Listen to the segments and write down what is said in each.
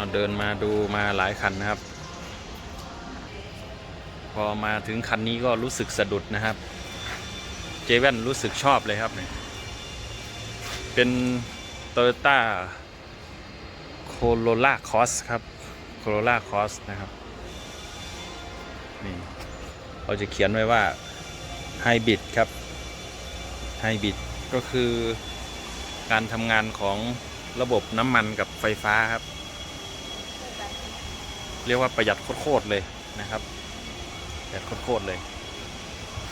เอาเดินมาดูมาหลายคันนะครับ พอมาถึงคันนี้ก็รู้สึกสะดุดนะครับ เจแว่นรู้สึกชอบเลยครับเนี่ยเป็น Toyota Corolla Cross ครับ Corolla Cross นะครับนี่เราจะเขียนไว้ว่า Hybrid ครับ Hybrid ก็คือการทำงานของระบบน้ำมันกับไฟฟ้าครับ เรียกว่าประหยัดโคตรเลยนะครับประหยัดโคตรเลย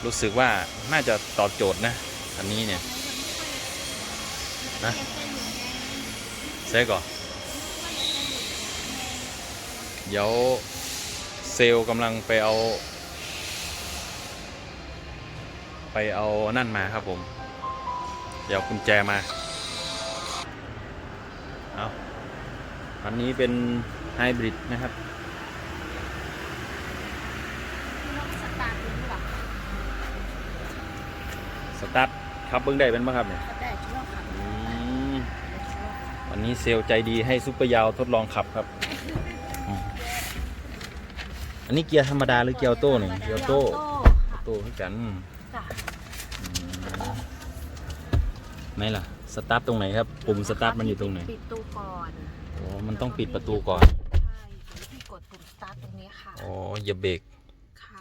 รู้สึกว่าน่าจะตอบโจทย์นะอันนี้เนี่ยนะเซ่ก่อนเดี๋ยวเซลล์กำลังไปเอา ไปเอานั่นมาครับผม เดี๋ยวกุญแจมาเอาอันนี้เป็นไฮบริดนะครับ สตาร์ทดูหรอ ส ตาร์ทครับเบิ้งได้เป็นไหมครับเนี่ยเขาได้ช่วงขับอืมได้ช่วงขับวันนี้เซลลใจดีให้ซุปเปอร์ยาวทดลองขับครับอืมอันนี้เกียร์ธรรมดาหรือเกียร์ออโต้เนี่ยเกียร์ออโต้ค่ะออโต้คือกันจ้ะไหนล่ะสตาร์ทตรงไหนครับปุ่มสตาร์ทมันอยู่ตรงไหนปิดตู้ก่อนอ๋อมันต้องปิดประตูก่อนใช่พี่กดปุ่มสตาร์ทตรงนี้ค่ะอ๋ออย่าเบรกค่ะ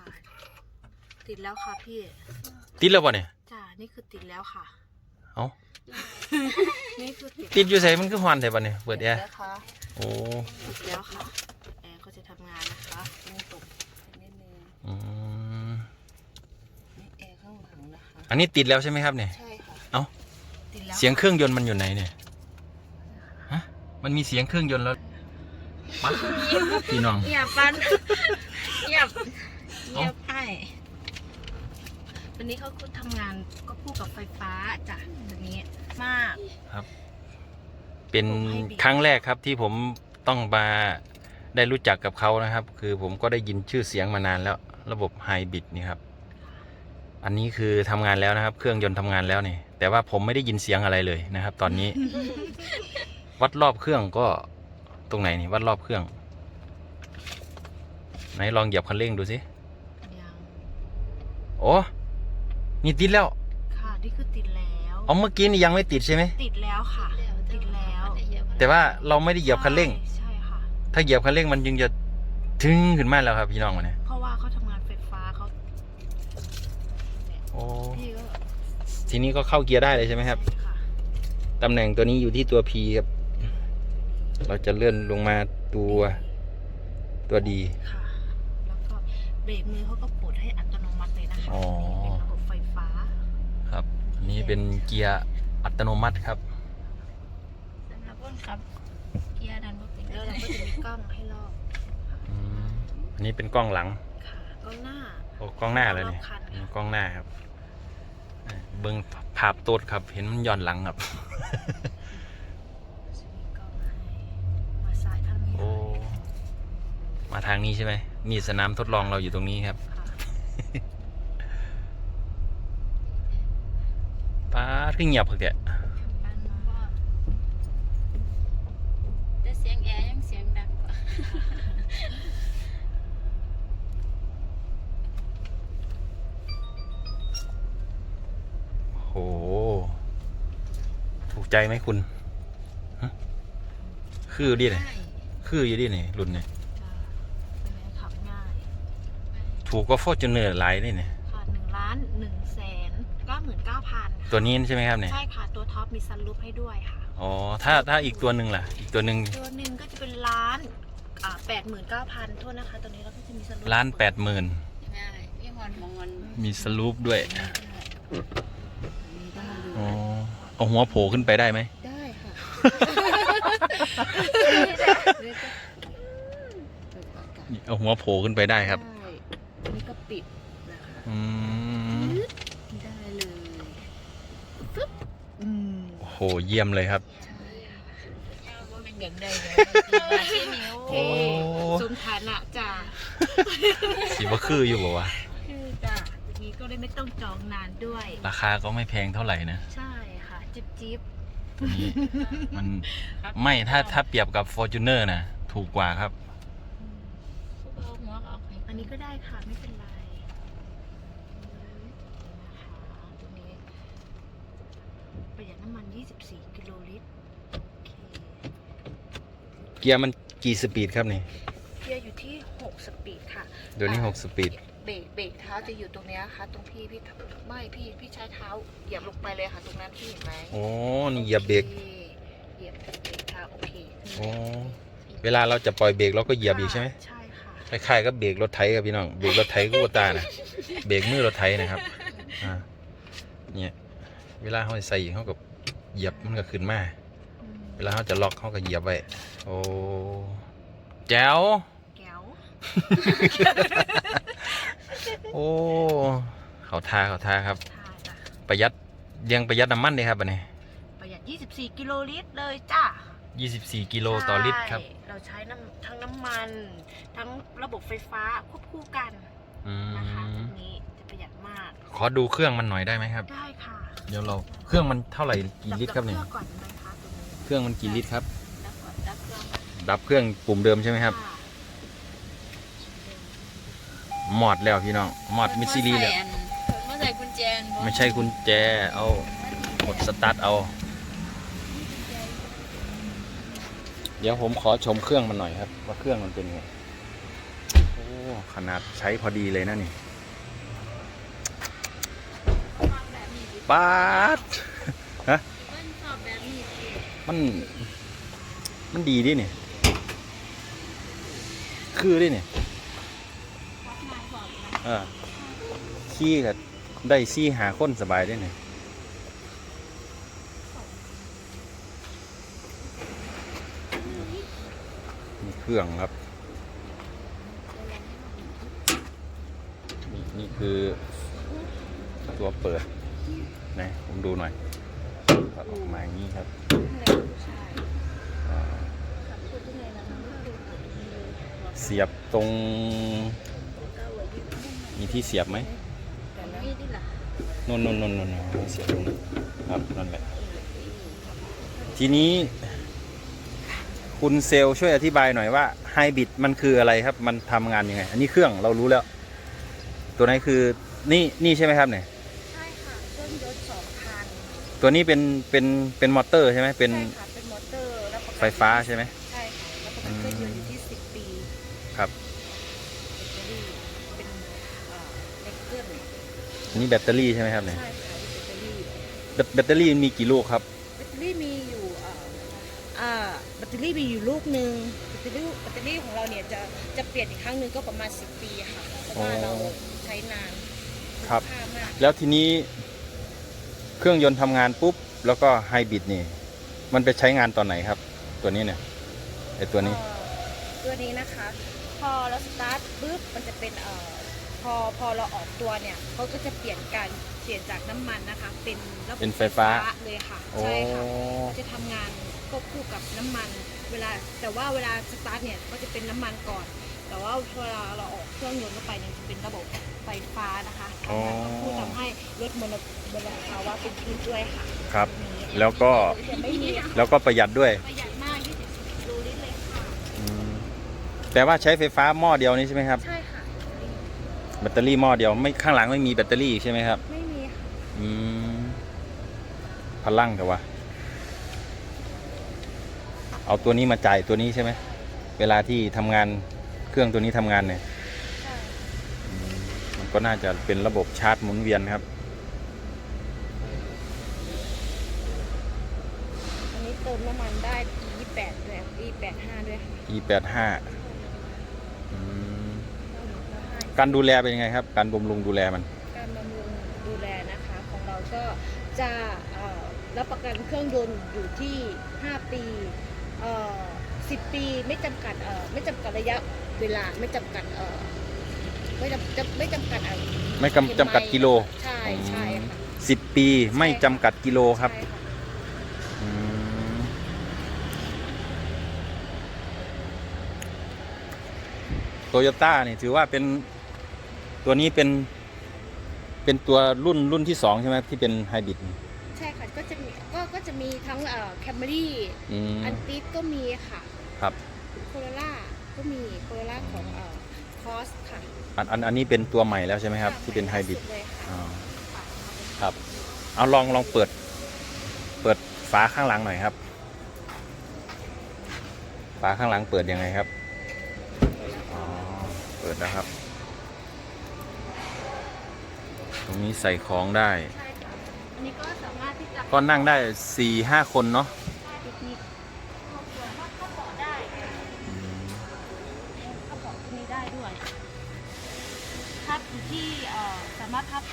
ติดแล้วค่ะพี่ ติดแล้วป่ะเนี่ยจ้ะ นี่คือติดแล้วค่ะ เอ้านี่คือติดติดอยู่ใส่มันคือฮอนแต่ป่ะเนี่ยเปิดแอร์แล้วค่ะโอ้ติดแล้วค่ะแอร์ก็จะทำงานนะคะต้องตกนิดนึงอืมนี่แอร์ข้างหลังนะคะอันนี้ติดแล้วใช่ไหมครับเนี่ยใช่ค่ะเอ้าติดแล้วเสียงเครื่องยนต์มันอยู่ไหนเนี่ยฮะมันมีเสียงเครื่องยนต์แล้วป๊าดพี่น้อง อย่าปันอย่าเอ้าอย่าให้วันนี้เขาก็ทำงานก็พูดกับไฟฟ้าจ้ะตัวนี้มาก เป็นครั้งแรกครับที่ผมต้องมาได้รู้จักกับเขานะครับ คือผมก็ได้ยินชื่อเสียงมานานแล้ว ระบบไฮบริดนี่ครับ อันนี้คือทำงานแล้วนะครับ เครื่องยนต์ทำงานแล้วนี่แต่ว่าผมไม่ได้ยินเสียงอะไรเลยนะครับ ตอนนี้ วัดรอบเครื่องก็ตรงไหนนี่วัดรอบเครื่อง ไหนลองเหยียบคันเร่งดูสิยังโอ้ นี่ติดแล้ว ค่ะ นี่คือติดแล้ว เอาเมื่อกี้นี่ยังไม่ติดใช่ไหม ติดแล้วค่ะ ติดแล้ว แต่ว่าเราไม่ได้เหยียบคันเร่ง ใช่ใช่ค่ะ ถ้าเหยียบคันเร่งมันยังจะถึงขึ้นมาแล้วครับพี่น้องมาเนี่ยเพราะว่าเขาทำงานไฟฟ้าเขาโอ้พี่ก็ทีนี้ก็เข้าเกียร์ได้เลยใช่ไหมครับใช่ค่ะตำแหน่งตัวนี้อยู่ที่ตัว P ครับ เราจะเลื่อนลงมาตัวตัวดีค่ะ แล้วก็เบรกมือเขาก็ปลดให้อัตโนมัติเลยนะคะอ๋อ นี่เป็นระบบไฟฟ้า ครับ อันนี้เป็นเกียร์อัตโนมัติครับสำหรับคนขับ เกียร์ดันว่าเป็นแล้วเราก็จะมีกล้องให้รอบอืมอันนี้เป็นกล้องหลัง ค่ะกล้องหน้า โอ้กล้องหน้าเลยเนี่ยรอบคันค่ะอืมกล้องหน้าครับอ่าเบิ้งภาพโตดครับ เห็นมันย้อนหลังครับ จะมีกล้องให้มาสายทางนี้โอ้ มาทางนี้ใช่ไหมนี่สนามทดลองเราอยู่ตรงนี้ครับ ค่ะ ป้าด ขึ้นเงียบครับแกบ้านมาว่าแต่เสียงแอร์ยังเสียงดังกว่าโห ถูกใจไหมคุณฮะคือดิเนี่ยคืออยู่ดิเนี่ยรุ่นเนี่ยจะเป็นไงขับง่ายถูกก็ฟอร์จูเนอร์ไลน์นี่เนี่ย ตัวนี้ใช่ไหมครับเนี่ยใช่ค่ะตัวท็อปมีซันรูปให้ด้วยค่ะอ๋อถ้าถ้าอีกตัวหนึ่งล่ะ อีกตัวหนึ่งตัวหนึ่งก็จะเป็นล้านอ่าแปดหมื่นเก้าพันโทษนะคะตัวนี้เราก็จะมีซันรูปล้านแปดหมื่นง่ายมีฮอนมองมันมีสลูปด้วยอันนี้ต้องมาดูอ๋อเอาหัวโผล่ขึ้นไปได้ไหมได้ค่ะนี่เอาหัวโผล่ขึ้นไปได้ครับได้อันนี้ก็ปิดนะคะ อืม ได้เลยปึ๊บอืม โอ้โหเยี่ยมเลยครับว่าเป็นอย่างใดเลยที่นิ้วโอ้ สมฐานะจ้าสีว่าคืออยู่บอกว่าวะคือจ้าอย่างนี้ก็ได้ไม่ต้องจองนานด้วย ราคาก็ไม่แพงเท่าไหร่นะใช่ค่ะ จิ๊บจิ๊บตัวนี้มันไม่ถ้าถ้าเปรียบกับ f o r t u n e r นะถูกกว่าครับพวกเอาหัวออกให้อันนี้ก็ได้ค่ะ ไม่เป็นไรนะคะตัวนี้ประหยัด น้ำมัน 24 กิโลลิตรโอเคเกียร์มันกี่สปีดครับนี่เกียร์อยู่ที่ 6 สปีดค่ะเดี๋ยวนี้อ่าหกสปีดเบรกเบรกเท้าจะอยู่ตรงเนี้ยค่ะ ตรงที่พี่ทำไม่พี่พี่ใช้เท้าเหยียบลงไปเลยค่ะ ตรงนั้นพี่เห็นไหมโอ้นี่เหยียบเบรกโอคเหยียบเบรกเท้าโอเคโอ้เวลาเราจะปล่อยเบรกเราก็เหยียบอีกใช่ไหมใช่ค่ะคล้ายๆกับเบรกรถไถครับพี่น้องเบรกรถไถกูตานะเบรกมือรถไถนะครับอ่าเนี่ยเวลาเขาใส่เขากับ เหยียบมันก็ขึ้นมาอืมเวลาเขาจะล็อกเขาก็เหยียบไว้ โอ้แจ๋ว แก้วโอ้ เขาทาเขาทาครับ ใช่จ้ะประหยัดยังประหยัดน้ำมันเลยครับอันนี้ประหยัด 24 กิโลลิตรเลยจ้า24 กิโลต่อลิตรครับ ใช่เราใช้น้ำทั้งน้ำมัน ทั้งระบบไฟฟ้าควบคู่กันอืนะคะตมรงนี้จะประหยัดมาก ขอดูเครื่องมันหน่อยได้ไหมครับ ได้ค่ะ เดี๋ยวเรา เครื่องมันเท่าไหร่กี่ลิตรครับเนี่ยดับเครื่องก่อนนะคะตรงนี้เครื่องมันกี่ลิตรครับดับก่อนดับเครื่องดับเครื่องปุ่มเดิมใช่ไหมครับค่ะหมอดแล้วพี่น้องหมอดมิสซิลีแล้วเมื่อใส่กุญแจบ่ไม่ใช่กุญแจเอากดสตาร์ทเอา เดี๋ยวผมขอชมเครื่องมันหน่อยครับ ว่าเครื่องมันเป็นไงโอ้ขนาดใช้พอดีเลยนะนี่ ปาดฮะมันชอบแบบนี้มันมันดีดิเนี่ย คือดิเนี่ยเออขี้กับได้ซี่หาคนสบายได้เนี่ยนี่เครื่องครับ นี่นี่คือตัวเปิด นะผมดูหน่อยก็ออกมาอย่างนี้ครับเสียบตรง มีที่เสียบไหมแต่แล้วนี่ดิล่นนนนนเสียบตรงนี้ครับนั่นแหละทีนี้คุณเซลช่วยอธิบายหน่อยว่าไฮบริดมันคืออะไรครับ มันทำงานยังไง อันนี้เครื่องเรารู้แล้ว ตัวไหนคือนี่นี่ใช่ไหมครับเนี่ย ใช่ค่ะเครื่องยนต์สองคัน ตัวนี้เป็นเป็นเป็นมอเตอร์ใช่ไหมเป็นใช่ค่ะเป็นมอเตอร์แล้วประกันไฟฟ้าใช่ไหม ใช่ค่ะแล้วประกันเครื่องยนต์อยู่ที่10ปีครับ แบตเตอรี่เป็นเอ่อเล็กเกิลอันนี้แบตเตอรี่ใช่ไหมครับเนี่ยใช่ค่ะแบตเตอรี่ แบตแบตเตอรี่มันมีกี่ลูกครับ แบตเตอรี่มีอยู่เอ่ออ่าแบตเตอรี่มีอยู่ลูกหนึ่งแบตเตอรี่แบตเตอรี่ของเราเนี่ยจะจะเปลี่ยนอีกครั้งหนึ่งก็ประมาณ 10 ปีค่ะเพราะว่าอ๋อเราใช้นานครับค่ามากแล้วทีนี้ เครื่องยนต์ทำงานปุ๊บ แล้วก็ไฮบริดนี่ มันไปใช้งานตอนไหนครับ ตัวนี้เนี่ยไอตัวนี้เอ่อตัวนี้นะคะ พอเราสตาร์ทปุ๊บมันจะเป็นเอ่อพอพอเราออกตัวเนี่ยเขาก็จะเปลี่ยนการเปลี่ยนจากน้ำมันนะคะ เป็นระบบเป็นไฟฟ้า เลยค่ะโอ้ใช่ค่ะจะทำงานควบคู่กับน้ำมัน เวลาแต่ว่าเวลาสตาร์ทเนี่ยก็จะเป็นน้ำมันก่อน แต่ว่าเวลาเราออกเครื่องยนต์เข้าไปเนี่ยจะเป็นระบบไฟฟ้านะคะทำงานควบคู่ทำให้ลดมลมลภาวะเป็นพิษด้วยค่ะครับนี้แล้วก็จะไม่มีแล้วก็ประหยัดด้วยประหยัดมาก24กิโลลิตรเลยค่ะอืมแต่ว่าใช้ไฟฟ้าหม้อเดียวนี้ใช่ไหมครับ ใช่ค่ะ แบตเตอรี่หม้อเดียวไม่ข้างหลังไม่มีแบตเตอรี่อีกใช่ไหมครับ ไม่มีค่ะอืมพลังแต่ว่าเอาตัวนี้มาจ่ายตัวนี้ใช่ไหมเวลาที่ทำงานเค รื่องตัวนี้ทำงานเนี่ยใช่อืมมันก็น่าจะเป็นระบบชาร์จหมุนเวียนครับ อันนี้เติมน้ำมันได้ E28 ด้วย E85 ด้วยค่ะ e แปดห้าการดูแลเป็นยังไงครับ การบำรุงดูแลมัน การบำรุงดูแลนะคะ ของเราก็จะเอ่อรับประกันเครื่องยนต์อยู่ที่ 5 ปีเอ่อ10 ปีไม่จำกัดเอ่อไม่จำกัดระยะ เวลาไม่จำกัดเอ่อไม่จำจะไม่จำกัดอะไรไม่กำจำกัดกิโลใช่ใช่ค่ะสิบปีไม่จำกัดกิโลครับใช่ะอืมโตโยต้านี่ถือว่าเป็นตัวนี้เป็น เป็นตัวรุ่นรุ่นที่สองใช่ไหมที่เป็นไฮบริดใช่ค่ะก็จะมีก็ก็จะมีทั้งเอ่อแคมรี่อืม อันติสก็มีค่ะครับ โคโรล่า ก็มีโคโรล่าของเอ่อคอสค่ะอันอันอันนี้เป็นตัวใหม่แล้วใช่ไหมครับ ที่เป็นไฮบริดสุเลยค่ะอ๋อครับ เอาลองลองเปิด เปิดฝาข้างหลังหน่อยครับ ฝาข้างหลังเปิดยังไงครับ อ๋อ เปิดแล้วครับ ตรงนี้ใส่ของได้ ใช่ค่ะอันนี้ก็สามารถที่จะก็นั่งได้สี่ห้าคนเนาะ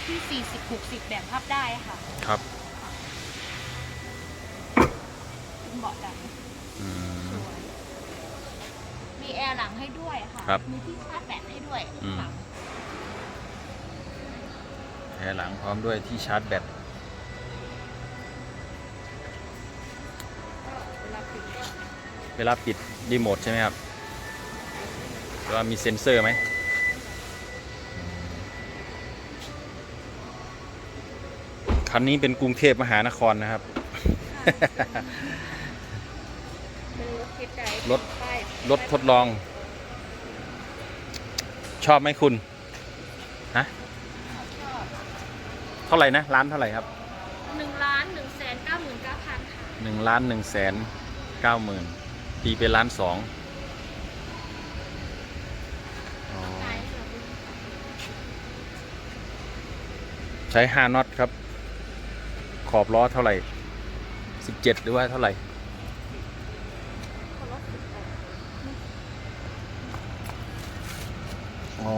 ที่ 40 60 แบ่งพับได้ค่ะครับเป็นเบาะแบบอืมสวยมีแอร์หลังให้ด้วยค่ะ ครับมีที่ชาร์จแบตให้ด้วยอืมหลังแผลหลังพร้อมด้วยที่ชาร์จแบตก็เวลาปิดก็เวลาปิดรีโมทใช่ไหมครับหรือว่ามีเซ็นเซอร์ไหม คันนี้เป็นกรุงเทพมหานครนะครับ เป็นรถเทสไดฟ์รถ ป้ายรถทดลอง ชอบไหมคุณ ฮะ ชอบเท่าไหร่นะ ร้านเท่าไหร่ครับหนึ่งล้านหนึ่งแสนเก้าหมื่นเก้าพันค่ะหนึ่งล้านหนึ่งแสนเก้าหมื่นตีเป็นล้านสองอ๋อใช่ค่ะใช้ห้าน็อตครับข อบล้อเท่าไหร่สิบเจ็ดหรือว่าเท่าไหร่อ๋อ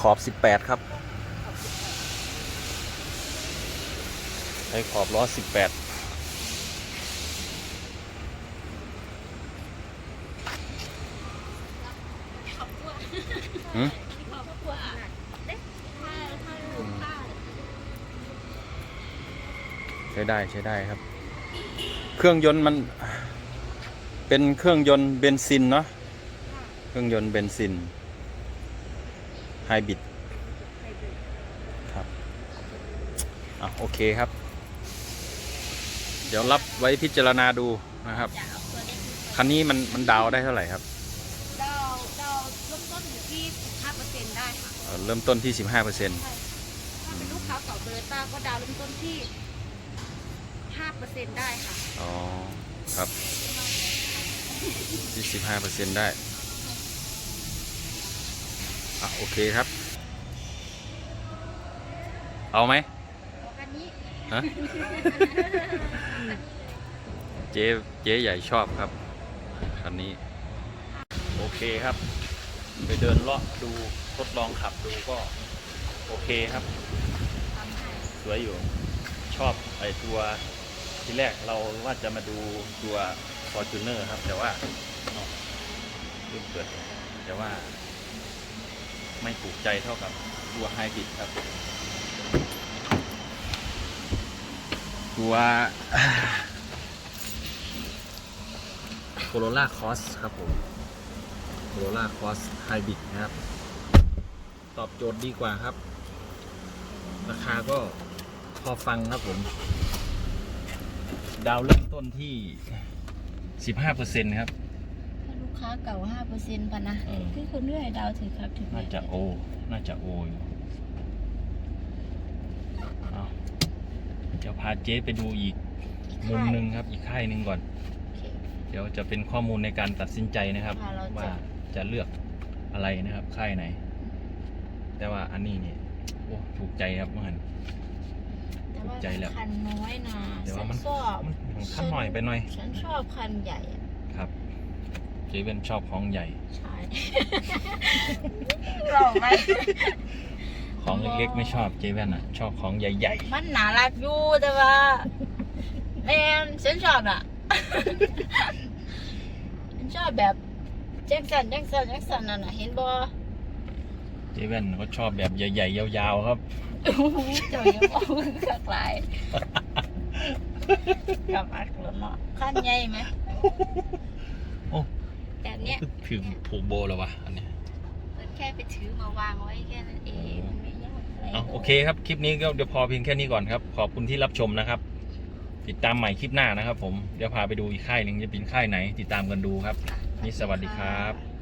ขอบสิบแปดครับใช้ขอบล้อสิบแปดหืม ขอบคุณเด็กถ้าถ้าลูกค้า ใช้ได้ใช้ได้ครับ เครื่องยนต์มัน เป็นเครื่องยนต์เบนซินเนาะเครื่องยนต์เบนซินไฮบริดครับอะโอเคครับ เดี๋ยวรับไว้พิจารณาดูนะครับอยากเอาตัวเล็กคันนี้มันมันดาวน์ได้เท่าไหร่ครับดาวดาวเริ่มต้นอยู่ที่ 15%ได้ค่ะเอ่อเริ่มต้นที่ 15%ใช่ถ้าเป็นลูกค้าเก่าโตโยต้าก็ดาวเริ่มต้นที่ 5%ได้ค่ะ อ๋อ ครับที่15%ได้ อะ โอเคครับ เอาไหม อันนี้ ฮะ เจ๊เจ๊ใหญ่ชอบครับคันนี้ โอเคครับ ไปเดินเลาะดูทดลองขับดูก็ โอเคครับทำให้สวยอยู่ ชอบไอตัว ทีแรกเราว่าจะมาดูตัว Fortuner ครับ แต่ว่าเนาะลืมเปิดแต่ว่า ไม่ถูกใจเท่ากับตัวไฮบริดครับ ตัวโคโรล่าคอสครับผมโคโรล่าคอสไฮบริดนะครับ ตอบโจทย์ดีกว่าครับ ราคาก็พอฟังครับผม ดาวเริ่มต้นที่ 15%ครับถ้าลูกค้าเก่าห้าเปอร์เซ็นต์ปะนะเออ คือคนเรื่อยดาวถือครับถือน่าจะโอ น่าจะโออยู่เอาเดี๋ยวพาเจ๊ไปดูอีกมุมหนึ่งครับ อีกค่ายหนึ่งก่อน โอเค เดี๋ยวจะเป็นข้อมูลในการตัดสินใจนะครับ ค่ะเราจะ ว่าจะเลือกอะไรนะครับ ค่ายไหน แต่ว่าอันนี้เนี่ยโอ้ถูกใจครับเมื่อกี้แต่ว่าถูก ใจแล้ว คันน้อยนะเดี๋ยวว่ามัน ฉัชอบมันขั้นหน่อยไปหน่อย ฉันชอบคันใหญ่อะครับ เจ๊เป็นชอบของใหญ่ ใช่ หล่อไหมของเล็กๆไม่ชอบเจ๊แว่นอะ ชอบของใหญ่มันน่ารักอยู่แต่ว่าแมนฉันชอบอะ ฉันชอบแบบแจ็คสันแจ็คสันแจ็คสันนั่นน่ะเห็นบ่ ๆ เจ๊แว่นก็ชอบแบบใหญ่ๆยาวๆครับ โอ้โหเจ้าอย่าบอกกักหลายกับอักรถเนาะคันใหญ่ไหมโอ้ แต่เนี้ยถึงผูกโบแล้ววะอันเนี้ยมันแค่ไปถือมาวางไว้แค่นั้นเองมันไม่ยากอะไรเอาโอเคครับ คลิปนี้ก็เดี๋ยวพอเพียงแค่นี้ก่อนครับ ขอบคุณที่รับชมนะครับ ติดตามใหม่คลิปหน้านะครับผม เดี๋ยวพาไปดูอีกค่ายหนึ่งจะเป็นค่ายไหน ติดตามกันดูครับค่ะนี่สวัสดีครับ